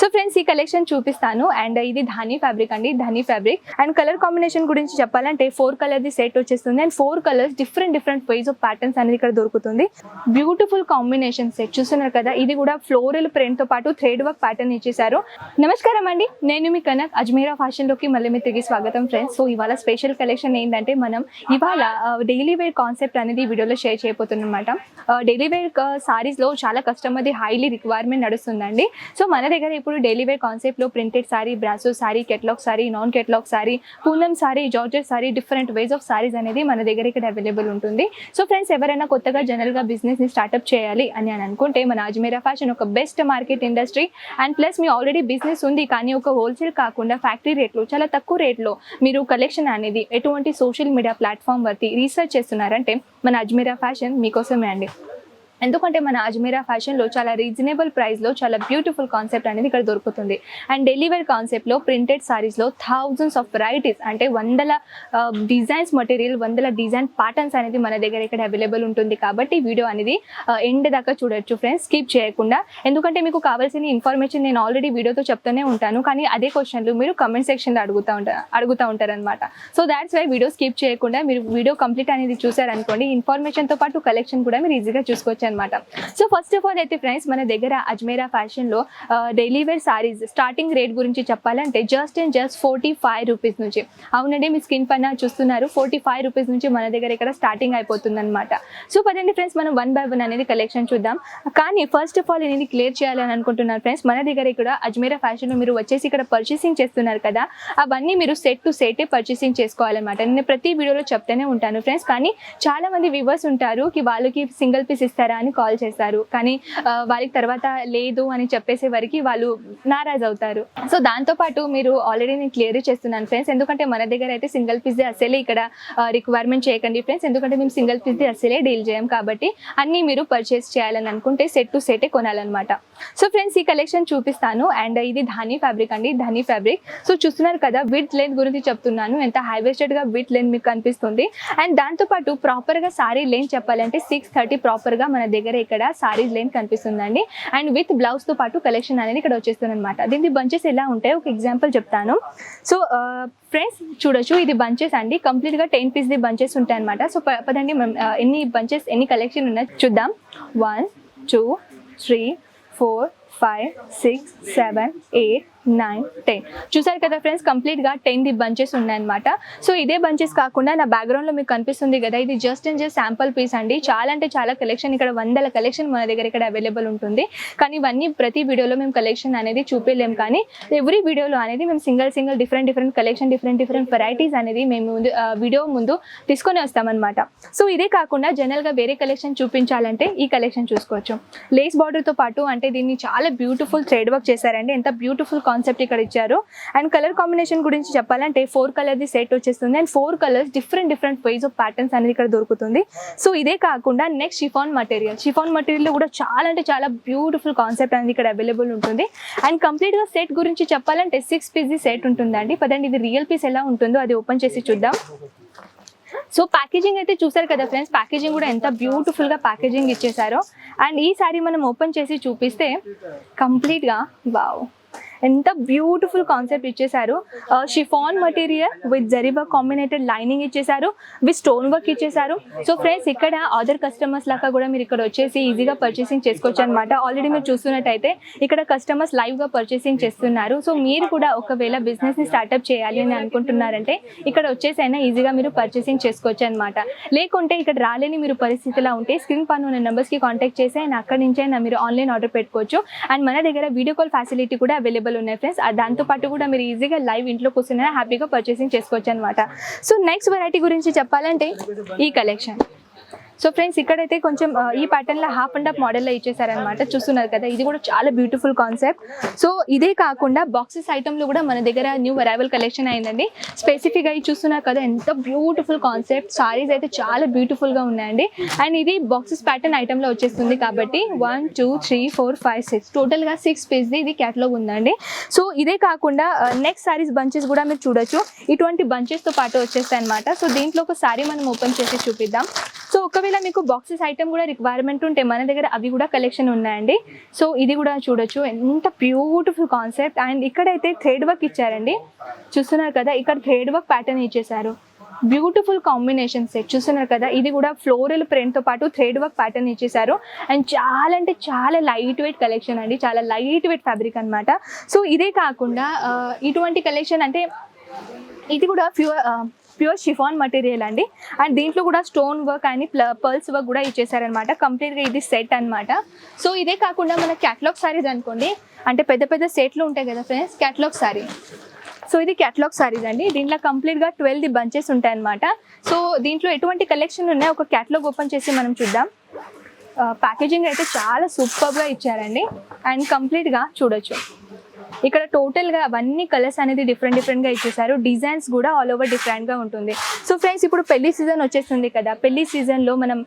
So friends ఈ collection చూపిస్తాను. And ఇది ధాని ఫ్యాబ్రిక్ అండి. Dhani fabric. And colour combination గురించి చెప్పాలంటే ఫోర్ కలర్ ది సెట్ వచ్చేస్తుంది. And four colours different different ways of patterns అనేది ఇక్కడ దొరుకుతుంది. బ్యూటిఫుల్ కాంబినేషన్ సెట్ చూస్తున్నారు కదా ఇది కూడా ఫ్లోరల్ ప్రింట్తో పాటు థ్రెడ్ వర్క్ ప్యాటర్న్ ఇచ్చేసారు నమస్కారం అండి. నేను మీ కనక్ అజ్మీరా ఫ్యాషన్లోకి మళ్ళీ మీ తిరిగి స్వాగతం ఫ్రెండ్స్. సో ఇవాళ స్పెషల్ కలెక్షన్ ఏంటంటే మనం ఇవాళ డైలీ వేర్ కాన్సెప్ట్ అనేది ఈ వీడియోలో షేర్ చేయబోతున్నాం అనమాట డైలీ వేర్ సారీస్లో చాలా కస్టమర్ది హైలీ రిక్వైర్మెంట్ నడుస్తుందండి. సో మన దగ్గర ఇప్పుడు డైలీ వేర్ కాన్సెప్ట్లో printed sari brasso sari catalogue sari non catalogue sari Poonam sari georgette sari different ways of saris అనేది మన దగ్గర ఇక్కడ అవైలబుల్ ఉంటుంది. సో ఫ్రెండ్స్ ఎవరైనా కొత్తగా జనరల్గా బిజినెస్ని స్టార్ట్అప్ చేయాలి అని అని అనుకుంటే మన అజ్మీరా ఫ్యాషన్ ఒక best market industry and plus me already business ఉంది కానీ ఒక హోల్సేల్ కాకుండా ఫ్యాక్టరీ రేట్లో చాలా తక్కువ రేట్లో మీరు కలెక్షన్ అనేది ఎటువంటి social media platform worthy research చేస్తున్నారంటే మన అజ్మీరా ఫ్యాషన్ మీకోసమే అండి. ఎందుకంటే మన అజ్మీరా ఫ్యాషన్లో చాలా రీజనబుల్ ప్రైస్లో చాలా బ్యూటిఫుల్ కాన్సెప్ట్ అనేది ఇక్కడ దొరుకుతుంది. అండ్ డెలివరీ కాన్సెప్ట్లో ప్రింటెడ్ సారీస్లో థౌజండ్స్ ఆఫ్ వెరైటీస్ అంటే వందల డిజైన్స్ మటీరియల్ వందల డిజైన్ ప్యాటర్న్స్ అనేది మన దగ్గర ఇక్కడ అవైలబుల్ ఉంటుంది కాబట్టి వీడియో అనేది ఎండ్ దాకా చూడొచ్చు ఫ్రెండ్స్ స్కిప్ చేయకుండా. ఎందుకంటే మీకు కావాల్సిన ఇన్ఫర్మేషన్ నేను ఆల్రెడీ వీడియోతో చెప్తూనే ఉంటాను. కానీ అదే క్వశ్చన్లు మీరు కమెంట్ సెక్షన్లో అడుగుతూ ఉంటారు అడుగుతూ ఉంటారనమాట so that's why video skip చేయకుండా మీరు వీడియో కంప్లీట్ అనేది చూసారనుకోండి ఇన్ఫర్మేషన్తో పాటు కలెక్షన్ కూడా మీరు ఈజీగా చూసుకోవచ్చు అనమాట సో ఫస్ట్ ఆఫ్ ఆల్ అయితే ఫ్రెండ్స్ మన దగ్గర అజ్మేరా ఫ్యాషన్లో daily wear saris starting rate గురించి చెప్పాలంటే just and just forty five rupees నుంచి. అవునండి మీ స్కిన్ పైన చూస్తున్నారు ఫోర్టీ ఫైవ్ రూపీస్ నుంచి మన దగ్గర ఇక్కడ స్టార్టింగ్ అయిపోతుంది అనమాట సో పదండి ఫ్రెండ్స్ మనం వన్ బై వన్ అనేది కలెక్షన్ చూద్దాం. కానీ ఫస్ట్ ఆఫ్ ఆల్ నేను క్లియర్ చేయాలని అనుకుంటున్నాను ఫ్రెండ్స్ మన దగ్గర ఇక్కడ ఫ్యాషన్ ఫ్యాషన్లో మీరు వచ్చేసి ఇక్కడ పర్చేసింగ్ చేస్తున్నారు కదా అవన్నీ మీరు సెట్ టు సెటే పర్చేసింగ్ చేసుకోవాలన్నమాట. నేను ప్రతి వీడియోలో చెప్తూనే ఉంటాను ఫ్రెండ్స్ కానీ చాలా మంది వ్యూవర్స్ ఉంటారు కి వాళ్ళకి సింగిల్ పీస్ ఇస్తారా అని కాల్ చేశారు. కానీ వారికి వాళ్ళకి తర్వాత లేదు అని చెప్పేసే వరకు వాళ్ళు నారాజ్ అవుతారు. సో దాంతో పాటు మీరు ఆల్రెడీ నేను క్లియర్ చేస్తున్నాను ఫ్రెండ్స్ ఎందుకంటే మన దగ్గర అయితే సింగిల్ పీస్ అసలే ఇక్కడ రిక్వైర్మెంట్ చేయకండి ఫ్రెండ్స్ ఎందుకంటే మేము సింగిల్ పీస్ అసలే డీల్ చేయం కాబట్టి అన్నీ మీరు పర్చేస్ చేయాలని అనుకుంటే సెట్ టు సెటే కొనాలన్నమాట. సో ఫ్రెండ్స్ ఈ కలెక్షన్ చూపిస్తాను. అండ్ ఇది ధాని ఫ్యాబ్రిక్ అండి. ధని ఫ్యాబ్రిక్ సో చూస్తున్నారు కదా విత్ లెంత్ గురించి చెప్తున్నాను. ఎంత హైవెస్టెడ్గా విత్ లెంత్ మీకు కనిపిస్తుంది. అండ్ దాంతో పాటు ప్రాపర్గా సారీ లెంత్ చెప్పాలంటే సిక్స్ థర్టీ ప్రాపర్గా మన దగ్గర ఇక్కడ సారీస్ లైన్ కనిపిస్తుందండి. అండ్ విత్ బ్లౌజ్తో పాటు కలెక్షన్ అనేది ఇక్కడ వచ్చేస్తుంది అనమాట దీనికి బంచెస్ ఎలా ఉంటాయి? ఒక ఎగ్జాంపుల్ చెప్తాను. సో ఫ్రెండ్స్ uh, చూడొచ్చు ఇది బంచెస్ అండి. కంప్లీట్గా టెన్ పీస్ ది బంచెస్ ఉంటాయి అనమాట సో పదండి మనం, uh, ఎన్ని బంచెస్ ఎన్ని కలెక్షన్ ఉన్నాయి చూద్దాం. One two three four five six seven eight nine ten చూసారు కదా ఫ్రెండ్స్ కంప్లీట్గా టెన్ ది బంచెస్ ఉన్నాయన్నమాట. సో ఇదే బంచెస్ కాకుండా నా బ్యాక్గ్రౌండ్లో మీకు కనిపిస్తుంది కదా ఇది just and just sample piece అండి. చాలా అంటే చాలా కలెక్షన్ ఇక్కడ వందల కలెక్షన్ మన దగ్గర ఇక్కడ అవైలబుల్ ఉంటుంది. కానీ ఇవన్నీ ప్రతి వీడియోలో మేము కలెక్షన్ అనేది చూపించలేం కానీ ఎవ్రీ వీడియోలో అనేది మేము single single different different collection different different varieties అనేది మేము ముందు వీడియో ముందు తీసుకొని వస్తామన్నమాట. సో ఇదే కాకుండా జనరల్గా వేరే కలెక్షన్ చూపించాలంటే ఈ కలెక్షన్ చూసుకోవచ్చు. లేస్ బార్డర్తో పాటు అంటే దీన్ని చాలా బ్యూటిఫుల్ థ్రెడ్ వర్క్ చేశారండి. ఎంత బ్యూటిఫుల్ కాన్సెప్ట్ ఇక్కడ ఇచ్చారు. అండ్ కలర్ కాంబినేషన్ గురించి చెప్పాలంటే ఫోర్ కలర్ ది సెట్ వచ్చేస్తుంది. And four colours different different ways of patterns అనేది ఇక్కడ దొరుకుతుంది. సో ఇదే కాకుండా next chiffon material chiffon material కూడా చాలా అంటే చాలా బ్యూటిఫుల్ కాన్సెప్ట్ అనేది ఇక్కడ అవైలబుల్ ఉంటుంది. అండ్ కంప్లీట్గా సెట్ గురించి చెప్పాలంటే సిక్స్ పీస్ ది సెట్ ఉంటుందండి. పదండి ఇది రియల్ పీస్ ఎలా ఉంటుందో అది ఓపెన్ చేసి చూద్దాం. సో ప్యాకేజింగ్ అయితే చూసారు కదా ఫ్రెండ్స్ ప్యాకేజింగ్ కూడా ఎంత బ్యూటిఫుల్గా ప్యాకేజింగ్ ఇచ్చేసారో. అండ్ ఈ సారీ మనం ఓపెన్ చేసి చూపిస్తే కంప్లీట్గా వావ్ ఎంత బ్యూటిఫుల్ కాన్సెప్ట్ ఇచ్చేసారు షిఫాన్ మటీరియల్ విత్ జరీబా కాంబినేటెడ్ లైనింగ్ ఇచ్చేసారు విత్ స్టోన్ వర్క్ ఇచ్చేసారు సో ఫ్రెండ్స్ ఇక్కడ అదర్ కస్టమర్స్ లాగా కూడా మీరు ఇక్కడ వచ్చేసి ఈజీగా పర్చేసింగ్ చేసుకోవచ్చు అనమాట ఆల్రెడీ మీరు చూస్తున్నట్టయితే ఇక్కడ కస్టమర్స్ లైవ్గా పర్చేసింగ్ చేస్తున్నారు. సో మీరు కూడా ఒకవేళ బిజినెస్ని చేయాలి అని అనుకుంటున్నారంటే ఇక్కడ వచ్చేసి అయినా ఈజీగా మీరు పర్చేసింగ్ చేసుకోవచ్చు అనమాట లేకుంటే ఇక్కడ రాలేని మీరు పరిస్థితిలో ఉంటే స్క్రీన్ పైన ఉన్న నెంబర్స్కి కి కాంటాక్ట్ చేసి అండ్ అక్కడి నుంచి మీరు ఆన్లైన్ ఆర్డర్ పెట్టుకోవచ్చు. అండ్ మన దగ్గర వీడియో కాల్ ఫెసిలిటీ కూడా అవైలబుల్ ఉన్నాయి ఫ్రెండ్స్ దాంతో పాటు కూడా మీరు ఈజీగా లైవ్ ఇంట్లో కూర్చుని హ్యాపీగా పర్చేసింగ్ చేసుకోవచ్చు అనమాట సో నెక్స్ట్ వెరైటీ గురించి చెప్పాలంటే ఈ కలెక్షన్ సో ఫ్రెండ్స్ ఇక్కడైతే కొంచెం uh, ఈ ప్యాటర్న్లో హాఫ్ అండ్ హాఫ్ మోడల్లో ఇచ్చేసారనమాట చూస్తున్నారు కదా ఇది కూడా చాలా బ్యూటిఫుల్ కాన్సెప్ట్ సో ఇదే కాకుండా బాక్సెస్ ఐటమ్లో కూడా మన దగ్గర న్యూ అరైవల్ కలెక్షన్ అయిందండి. స్పెసిఫిక్గా ఇది చూస్తున్నారు కదా ఎంత బ్యూటిఫుల్ కాన్సెప్ట్ సారీస్ అయితే చాలా బ్యూటిఫుల్గా ఉన్నాయండి. అండ్ ఇది బాక్సెస్ ప్యాటర్న్ ఐటమ్లో వచ్చేస్తుంది కాబట్టి one two three four five six టోటల్గా సిక్స్ పీస్ది ఇది క్యాటలాగ్ ఉందండి. సో ఇదే కాకుండా నెక్స్ట్ సారీస్ బంచెస్ కూడా మీరు చూడొచ్చు. ఇటువంటి బంచెస్తో పాటు వచ్చేస్తాయి అనమాట సో దీంట్లో ఒక సారీ మనం ఓపెన్ చేసి చూపిద్దాం. సో ఒకవేళ ఒకవేళ మీకు బాక్సెస్ ఐటమ్ కూడా రిక్వైర్మెంట్ ఉంటే మన దగ్గర అవి కూడా కలెక్షన్ ఉన్నాయండి. సో ఇది కూడా చూడొచ్చు. ఎంత బ్యూటిఫుల్ కాన్సెప్ట్ అండ్ ఇక్కడైతే థ్రెడ్ వర్క్ ఇచ్చారండి. చూస్తున్నారు కదా ఇక్కడ థ్రెడ్ వర్క్ ప్యాటర్న్ ఇచ్చేసారు బ్యూటిఫుల్ కాంబినేషన్ సెట్ చూస్తున్నారు కదా ఇది కూడా ఫ్లోరల్ ప్రింట్తో పాటు థ్రెడ్ వర్క్ ప్యాటర్న్ ఇచ్చేసారు అండ్ చాలా అంటే చాలా లైట్ వెయిట్ కలెక్షన్ అండి. చాలా లైట్ వెయిట్ ఫ్యాబ్రిక్ అనమాట సో ఇదే కాకుండా ఇటువంటి కలెక్షన్ అంటే ఇది కూడా ఫ్యూ ప్యూర్ షిఫాన్ మటీరియల్ అండి. అండ్ దీంట్లో కూడా స్టోన్ వర్క్ అని పర్ల్స్ వర్క్ కూడా ఇచ్చేసారనమాట కంప్లీట్గా ఇది సెట్ అన్నమాట. సో ఇదే కాకుండా మన క్యాటలాగ్ సారీస్ అనుకోండి. అంటే పెద్ద పెద్ద సెట్లు ఉంటాయి కదా ఫ్రెండ్స్ క్యాటలాగ్ సారీ సో ఇది క్యాటలాగ్ సారీస్ అండి. దీంట్లో కంప్లీట్గా ట్వెల్వ్ ది బంచెస్ ఉంటాయి అనమాట సో దీంట్లో ఎటువంటి కలెక్షన్ ఉన్నాయి? ఒక క్యాటలాగ్ ఓపెన్ చేసి మనం చూద్దాం. Uh, ప్యాకేజింగ్ అయితే చాలా సూపర్గా ఇచ్చారండి. అండ్ కంప్లీట్గా చూడొచ్చు. ఇక్కడ టోటల్గా అవన్నీ కలర్స్ అనేది డిఫరెంట్ డిఫరెంట్గా ఇచ్చేసారు. డిజైన్స్ కూడా ఆల్ ఓవర్ డిఫరెంట్గా ఉంటుంది. సో ఫ్రెండ్స్ ఇప్పుడు పెళ్ళి సీజన్ వచ్చేస్తుంది కదా. పెళ్ళి సీజన్లో మనం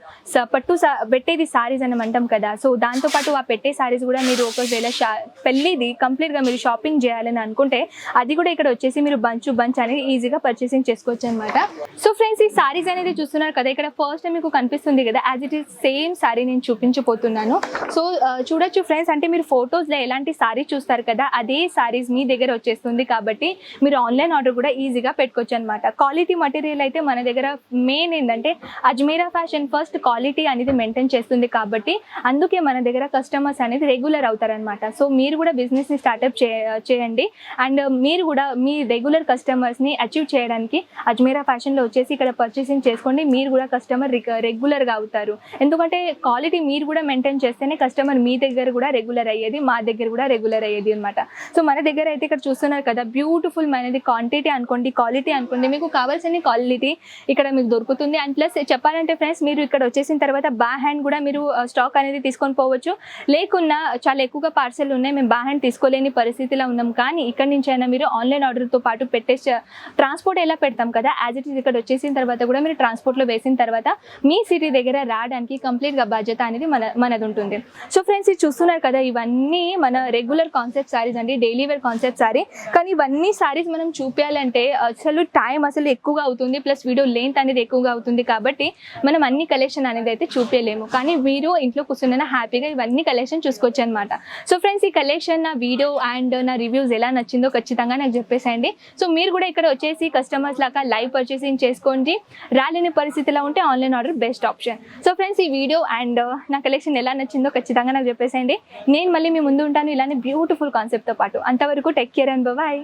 పట్టు సా పెట్టేది సారీస్ అని అంటాం కదా. సో దాంతో పాటు ఆ పెట్టే సారీస్ కూడా మీరు ఒకవేళ షా పెళ్ళిది కంప్లీట్గా మీరు షాపింగ్ చేయాలని అనుకుంటే అది కూడా ఇక్కడ వచ్చేసి మీరు బంచు బంచ్ అనేది ఈజీగా పర్చేసింగ్ చేసుకోవచ్చు అనమాట సో ఫ్రెండ్స్ ఈ సారీస్ అనేది చూస్తున్నారు కదా. ఇక్కడ ఫస్ట్ మీకు కనిపిస్తుంది కదా. As it is same sari నేను చూపించబోతున్నాను. సో చూడొచ్చు ఫ్రెండ్స్ అంటే మీరు ఫొటోస్లో ఎలాంటి సారీ చూస్తారు కదా అదే సారీస్ మీ దగ్గర వచ్చేస్తుంది కాబట్టి మీరు ఆన్లైన్ ఆర్డర్ కూడా ఈజీగా పెట్టుకోవచ్చు అనమాట క్వాలిటీ మటీరియల్ అయితే మన దగ్గర మెయిన్ ఏంటంటే అజ్మీరా ఫ్యాషన్ ఫస్ట్ క్వాలిటీ అనేది మెయింటైన్ చేస్తుంది కాబట్టి అందుకే మన దగ్గర కస్టమర్స్ అనేది రెగ్యులర్ అవుతారనమాట సో మీరు కూడా బిజినెస్ని స్టార్ట్అప్ చే చేయండి. అండ్ మీరు కూడా మీ రెగ్యులర్ కస్టమర్స్ని అచీవ్ చేయడానికి అజ్మీరా ఫ్యాషన్లో వచ్చేసి ఇక్కడ పర్చేసింగ్ చేసుకోండి. మీరు కూడా కస్టమర్ రెగ్యులర్గా అవుతారు. ఎందుకంటే క్వాలిటీ మీరు కూడా మెయింటైన్ చేస్తేనే కస్టమర్ మీ దగ్గర కూడా రెగ్యులర్ అయ్యేది మా దగ్గర కూడా రెగ్యులర్ అయ్యేది అనమాట సో మన దగ్గర అయితే ఇక్కడ చూస్తున్నారు కదా బ్యూటిఫుల్ మనది క్వాంటిటీ అనుకోండి క్వాలిటీ అనుకోండి మీకు కావాల్సిన క్వాలిటీ ఇక్కడ మీకు దొరుకుతుంది. అండ్ ప్లస్ చెప్పాలంటే ఫ్రెండ్స్ మీరు ఇక్కడ వచ్చేసిన తర్వాత బా హ్యాండ్ కూడా మీరు uh, స్టాక్ అనేది తీసుకొని పోవచ్చు. లేకున్నా చాలా ఎక్కువగా పార్సెల్ ఉన్నాయి మేము బా హ్యాండ్ తీసుకోలేని పరిస్థితిలో ఉన్నాం. కానీ ఇక్కడ నుంచి అయినా మీరు ఆన్లైన్ ఆర్డర్తో పాటు పెట్టేసి ట్రాన్స్పోర్ట్ ఎలా పెడతాం కదా యాజ్ ఇట్ ఈస్ ఇక్కడ వచ్చేసిన తర్వాత కూడా మీరు ట్రాన్స్పోర్ట్లో వేసిన తర్వాత మీ సిటీ దగ్గర రావడానికి కంప్లీట్గా బాధ్యత అనేది మన మనది ఉంటుంది. సో ఫ్రెండ్స్ ఇది చూస్తున్నారు కదా ఇవన్నీ మన రెగ్యులర్ కాన్సెప్ట్ సారీస్ అండి. డైలీ వేర్ కాన్సెప్ట్ సారీ కానీ ఇవన్నీ సారీస్ మనం చూపించాలంటే అసలు టైం అసలు ఎక్కువగా అవుతుంది ప్లస్ వీడియో లెంత్ అనేది ఎక్కువగా అవుతుంది కాబట్టి మనం అన్ని కలెక్షన్ అనేది అయితే చూపించలేము కానీ మీరు ఇంట్లో కూర్చున్న హ్యాపీగా ఇవన్నీ కలెక్షన్ చూసుకోవచ్చు అనమాట సో ఫ్రెండ్స్ ఈ కలెక్షన్ నా వీడియో అండ్ నా రివ్యూస్ ఎలా నచ్చిందో ఖచ్చితంగా నాకు చెప్పేసేయండి. సో మీరు కూడా ఇక్కడ వచ్చేసి కస్టమర్స్ లాగా లైవ్ పర్చేసింగ్ చేసుకోండి. రాలేని పరిస్థితిలో ఉంటే online order best option so friends ఈ వీడియో అండ్ నా కలెక్షన్ ఎలా నచ్చిందో ఖచ్చితంగా నాకు చెప్పేసేయండి. నేను మళ్ళీ మీ ముందు ఉంటాను. ఇలానే బ్యూటిఫుల్ కాన్సెప్ట్తో పాటు పాటు అంతవరకు టెక్ కేర్ అండ్ బాయ్